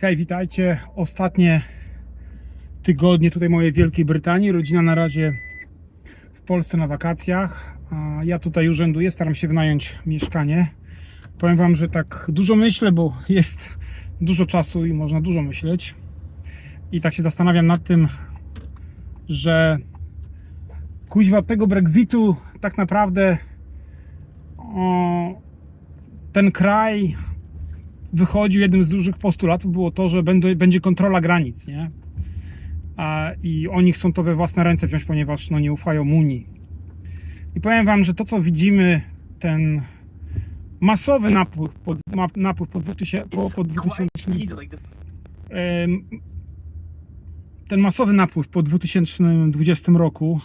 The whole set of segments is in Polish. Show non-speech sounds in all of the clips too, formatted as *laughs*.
Hej, witajcie. Ostatnie tygodnie tutaj mojej Wielkiej Brytanii. Rodzina na razie w Polsce na wakacjach. Ja tutaj urzęduję, staram się wynająć mieszkanie. Powiem Wam, że tak dużo myślę, bo jest dużo czasu i można dużo myśleć. I tak się zastanawiam nad tym, że kuźwa tego Brexitu tak naprawdę o, ten kraj wychodził, jednym z dużych postulatów było to, że będzie kontrola granic, nie? A, I oni chcą to we własne ręce wziąć, ponieważ no, nie ufają Unii. I powiem Wam, że to, co widzimy, ten masowy napływ po, napływ po 2000, po, po 2000 em, ten masowy napływ po 2020 roku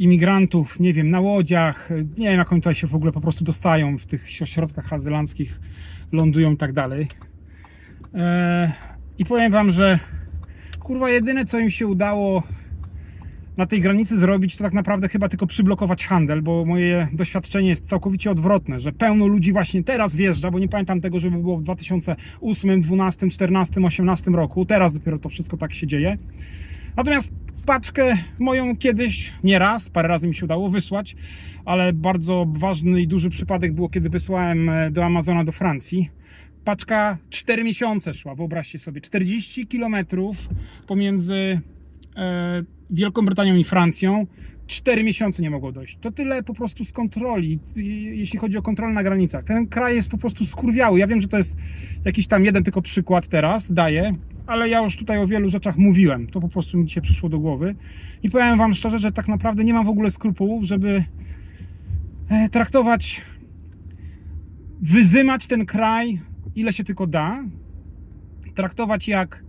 imigrantów, nie wiem, na łodziach, nie wiem jak oni tutaj się w ogóle po prostu dostają w tych ośrodkach azylanckich, lądują i tak dalej. E, I powiem wam, że kurwa jedyne co im się udało na tej granicy zrobić, to tak naprawdę chyba tylko przyblokować handel, bo moje doświadczenie jest całkowicie odwrotne, że pełno ludzi właśnie teraz wjeżdża, bo nie pamiętam tego, żeby było w 2008, 12, 14, 18 roku. Teraz dopiero to wszystko tak się dzieje. Natomiast paczkę moją kiedyś, nie raz, parę razy mi się udało wysłać, ale bardzo ważny i duży przypadek było, kiedy wysłałem e, do Amazona do Francji. Paczka 4 miesiące szła, wyobraźcie sobie, 40 kilometrów pomiędzy e, Wielką Brytanią i Francją. 4 miesiące nie mogło dojść. To tyle po prostu z kontroli, jeśli chodzi o kontrolę na granicach. Ten kraj jest po prostu skurwiały. Ja wiem, że to jest jakiś tam jeden tylko przykład teraz, daję, ale ja już tutaj o wielu rzeczach mówiłem. To po prostu mi dzisiaj przyszło do głowy. I powiem Wam szczerze, że tak naprawdę nie mam w ogóle skrupułów, żeby e, traktować, wyzymać ten kraj, ile się tylko da, traktować jak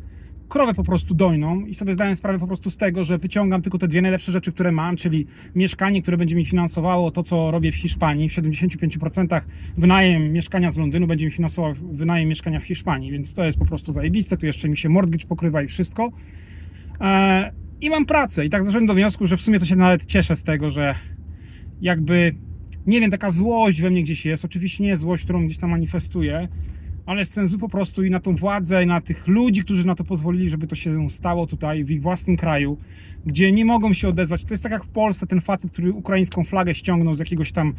krowę po prostu dojną i sobie zdałem sprawę po prostu z tego, że wyciągam tylko te dwie najlepsze rzeczy, które mam, czyli mieszkanie, które będzie mi finansowało to, co robię w Hiszpanii. W 75% wynajem mieszkania z Londynu będzie mi finansował wynajem mieszkania w Hiszpanii, więc to jest po prostu zajebiste. Tu jeszcze mi się mortgage pokrywa i wszystko. Eee, I mam pracę i tak doszedłem do wniosku, że w sumie to się nawet cieszę z tego, że jakby, nie wiem, taka złość we mnie gdzieś jest. Oczywiście nie złość, którą gdzieś tam manifestuję, ale jestem zły po prostu i na tą władzę, i na tych ludzi, którzy na to pozwolili, żeby to się stało tutaj, w ich własnym kraju, gdzie nie mogą się odezwać. To jest tak jak w Polsce ten facet, który ukraińską flagę ściągnął z jakiegoś tam,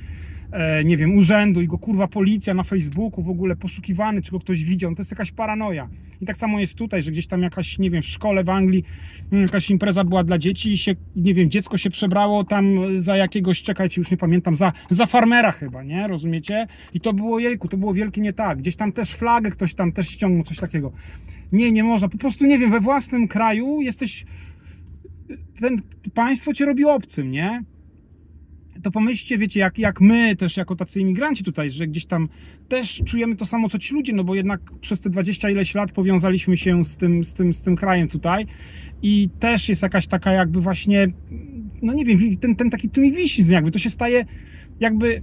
nie wiem, urzędu i go kurwa policja na Facebooku w ogóle poszukiwany, czy go ktoś widział. To jest jakaś paranoja. I tak samo jest tutaj, że gdzieś tam jakaś, nie wiem, w szkole w Anglii mm, jakaś impreza była dla dzieci i się, nie wiem, dziecko się przebrało tam za jakiegoś, czekajcie, już nie pamiętam, za, za farmera chyba, nie? Rozumiecie? I to było jejku, to było wielkie nie tak. Gdzieś tam też flagę ktoś tam też ściągnął, coś takiego. Nie, nie można. Po prostu nie wiem, we własnym kraju jesteś. Ten państwo cię robi obcym, nie? To pomyślcie, wiecie, jak, jak my też jako tacy imigranci tutaj, że gdzieś tam też czujemy to samo co ci ludzie, no bo jednak przez te 20 ileś lat powiązaliśmy się z tym, z tym, z tym krajem tutaj i też jest jakaś taka jakby właśnie, no nie wiem, ten, ten taki tumiwisizm jakby, to się staje jakby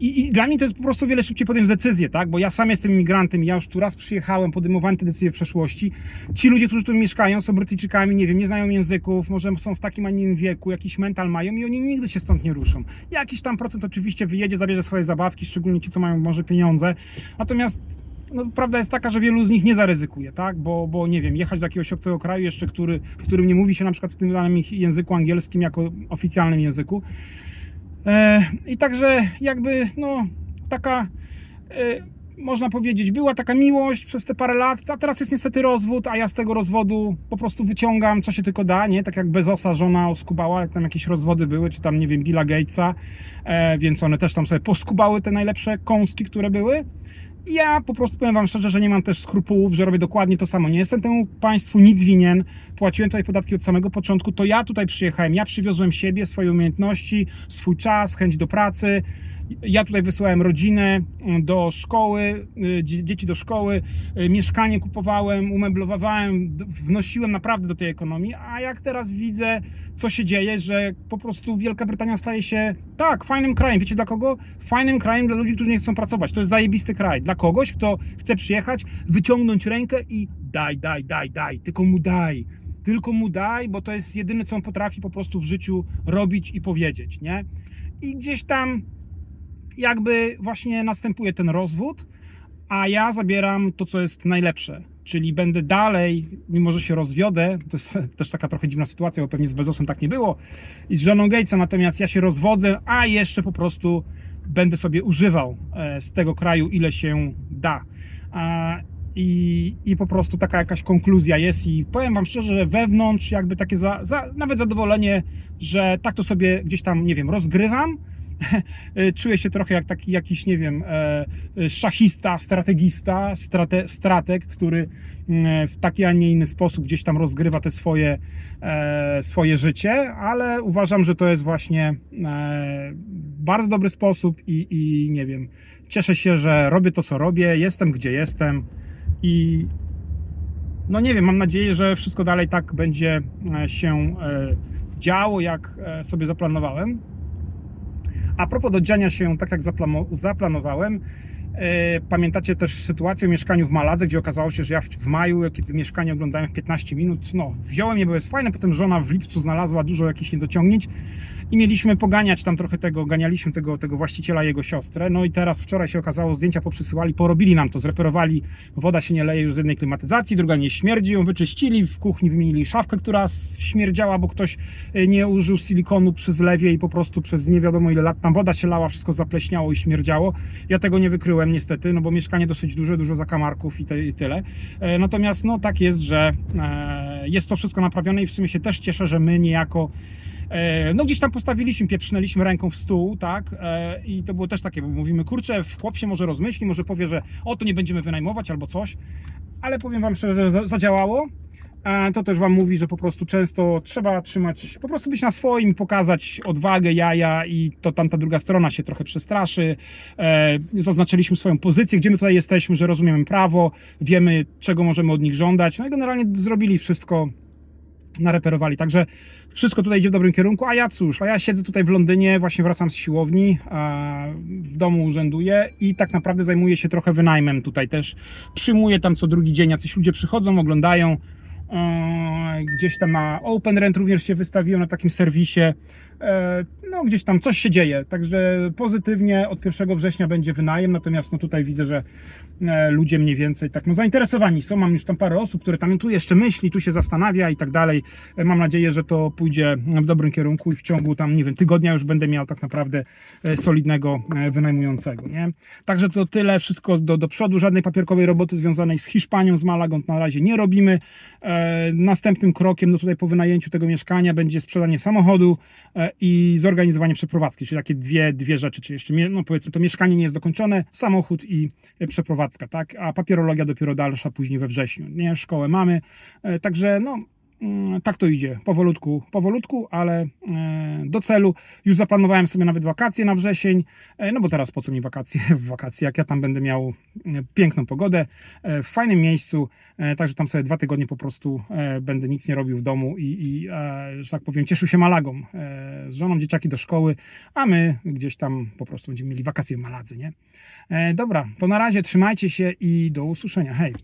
i, I dla mnie to jest po prostu wiele szybciej podjąć decyzję, tak? Bo ja sam jestem imigrantem, ja już tu raz przyjechałem, podejmowałem te decyzje w przeszłości. Ci ludzie, którzy tu mieszkają, są Brytyjczykami, nie wiem, nie znają języków, może są w takim, a nie innym wieku, jakiś mental mają i oni nigdy się stąd nie ruszą. Jakiś tam procent oczywiście wyjedzie, zabierze swoje zabawki, szczególnie ci, co mają może pieniądze. Natomiast no, prawda jest taka, że wielu z nich nie zaryzykuje, tak? Bo, bo nie wiem, jechać do jakiegoś obcego kraju jeszcze, który, w którym nie mówi się na przykład w tym danym języku angielskim jako oficjalnym języku. E, I także jakby no taka e, można powiedzieć, była taka miłość przez te parę lat, a teraz jest niestety rozwód, a ja z tego rozwodu po prostu wyciągam co się tylko da, nie? Tak jak Bezosa żona oskubała, jak tam jakieś rozwody były, czy tam nie wiem, Billa Gatesa, e, więc one też tam sobie poskubały te najlepsze kąski, które były. Ja po prostu powiem Wam szczerze, że nie mam też skrupułów, że robię dokładnie to samo. Nie jestem temu państwu nic winien. Płaciłem tutaj podatki od samego początku. To ja tutaj przyjechałem. Ja przywiozłem siebie, swoje umiejętności, swój czas, chęć do pracy. Ja tutaj wysłałem rodzinę do szkoły, y, dzie- dzieci do szkoły, y, mieszkanie kupowałem, umeblowałem, wnosiłem naprawdę do tej ekonomii. A jak teraz widzę, co się dzieje, że po prostu Wielka Brytania staje się tak, fajnym krajem. Wiecie dla kogo? Fajnym krajem dla ludzi, którzy nie chcą pracować. To jest zajebisty kraj. Dla kogoś, kto chce przyjechać, wyciągnąć rękę i daj, daj, daj, daj, tylko mu daj. Tylko mu daj, bo to jest jedyne, co on potrafi po prostu w życiu robić i powiedzieć, nie? I gdzieś tam jakby właśnie następuje ten rozwód, a ja zabieram to, co jest najlepsze, czyli będę dalej, mimo że się rozwiodę, to jest *laughs* też taka trochę dziwna sytuacja, bo pewnie z Bezosem tak nie było, i z żoną Gatesa, natomiast ja się rozwodzę, a jeszcze po prostu będę sobie używał e, z tego kraju, ile się da. I, I po prostu taka jakaś konkluzja jest i powiem Wam szczerze, że wewnątrz jakby takie za, za, nawet zadowolenie, że tak to sobie gdzieś tam, nie wiem, rozgrywam, *laughs* czuję się trochę jak taki jakiś, nie wiem, e, szachista, strategista, strate, strateg, który mm, w taki, a nie inny sposób gdzieś tam rozgrywa te swoje, e, swoje życie, ale uważam, że to jest właśnie e, bardzo dobry sposób i, i nie wiem, cieszę się, że robię to, co robię, jestem, gdzie jestem i no nie wiem, mam nadzieję, że wszystko dalej tak będzie e, się e, działo, jak e, sobie zaplanowałem. A propos do dziania się tak jak zaplanowałem, e, pamiętacie też sytuację o mieszkaniu w Maladze, gdzie okazało się, że ja w, w maju, kiedy mieszkanie oglądałem w 15 minut, no wziąłem je, jest fajne, potem żona w lipcu znalazła dużo jakichś niedociągnięć i mieliśmy poganiać tam trochę tego, ganialiśmy tego, tego właściciela, jego siostrę, no i teraz wczoraj się okazało, zdjęcia poprzysyłali, porobili nam to, zreperowali, woda się nie leje już z jednej klimatyzacji, druga nie śmierdzi, ją wyczyścili, w kuchni wymienili szafkę, która śmierdziała, bo ktoś e, nie użył silikonu przy zlewie i po prostu przez nie wiadomo ile lat tam woda się lała, wszystko zapleśniało i śmierdziało. Ja tego nie wykryłem niestety, no bo mieszkanie dosyć duże, dużo zakamarków i, te, i tyle. E, Natomiast no tak jest, że e, jest to wszystko naprawione i w sumie się też cieszę, że my niejako No gdzieś tam postawiliśmy, pieprznęliśmy ręką w stół, tak? E, I to było też takie, bo mówimy, kurczę, chłop się może rozmyśli, może powie, że o, to nie będziemy wynajmować albo coś. Ale powiem Wam szczerze, że za- zadziałało. E, To też Wam mówi, że po prostu często trzeba trzymać, po prostu być na swoim, pokazać odwagę, jaja i to tam ta druga strona się trochę przestraszy. E, Zaznaczyliśmy swoją pozycję, gdzie my tutaj jesteśmy, że rozumiemy prawo, wiemy, czego możemy od nich żądać. No i generalnie zrobili wszystko nareperowali. Także wszystko tutaj idzie w dobrym kierunku. A ja cóż, a ja siedzę tutaj w Londynie, właśnie wracam z siłowni, a w domu urzęduję i tak naprawdę zajmuję się trochę wynajmem tutaj też. Przyjmuję tam co drugi dzień, jacyś ludzie przychodzą, oglądają. E, Gdzieś tam na Open Rent również się wystawiłem na takim serwisie. E, No, gdzieś tam coś się dzieje. Także pozytywnie od 1 września będzie wynajem. Natomiast no tutaj widzę, że e, ludzie mniej więcej tak no, zainteresowani są. Mam już tam parę osób, które tam tu jeszcze myśli, tu się zastanawia i tak dalej. E, Mam nadzieję, że to pójdzie w dobrym kierunku i w ciągu tam, nie wiem, tygodnia już będę miał tak naprawdę solidnego wynajmującego. Nie? Także to tyle, wszystko do, do przodu. Żadnej papierkowej roboty związanej z Hiszpanią, z Malagą na razie nie robimy. Następnym krokiem no tutaj po wynajęciu tego mieszkania będzie sprzedanie samochodu i zorganizowanie przeprowadzki, czyli takie dwie, dwie rzeczy, czyli jeszcze, no powiedzmy, to mieszkanie nie jest dokończone, samochód i e, przeprowadzka, tak, a papierologia dopiero dalsza później we wrześniu, nie, szkołę mamy, e, także no, tak to idzie, powolutku, powolutku, ale e, do celu. Już zaplanowałem sobie nawet wakacje na wrzesień, e, no bo teraz po co mi wakacje w *laughs* wakacje, jak ja tam będę miał e, piękną pogodę, w fajnym miejscu, także tam sobie dwa tygodnie po prostu będę nic nie robił w domu i, i że tak powiem, cieszył się Malagą z żoną, dzieciaki do szkoły, a my gdzieś tam po prostu będziemy mieli wakacje w Maladze, nie? Dobra, to na razie trzymajcie się i do usłyszenia, hej!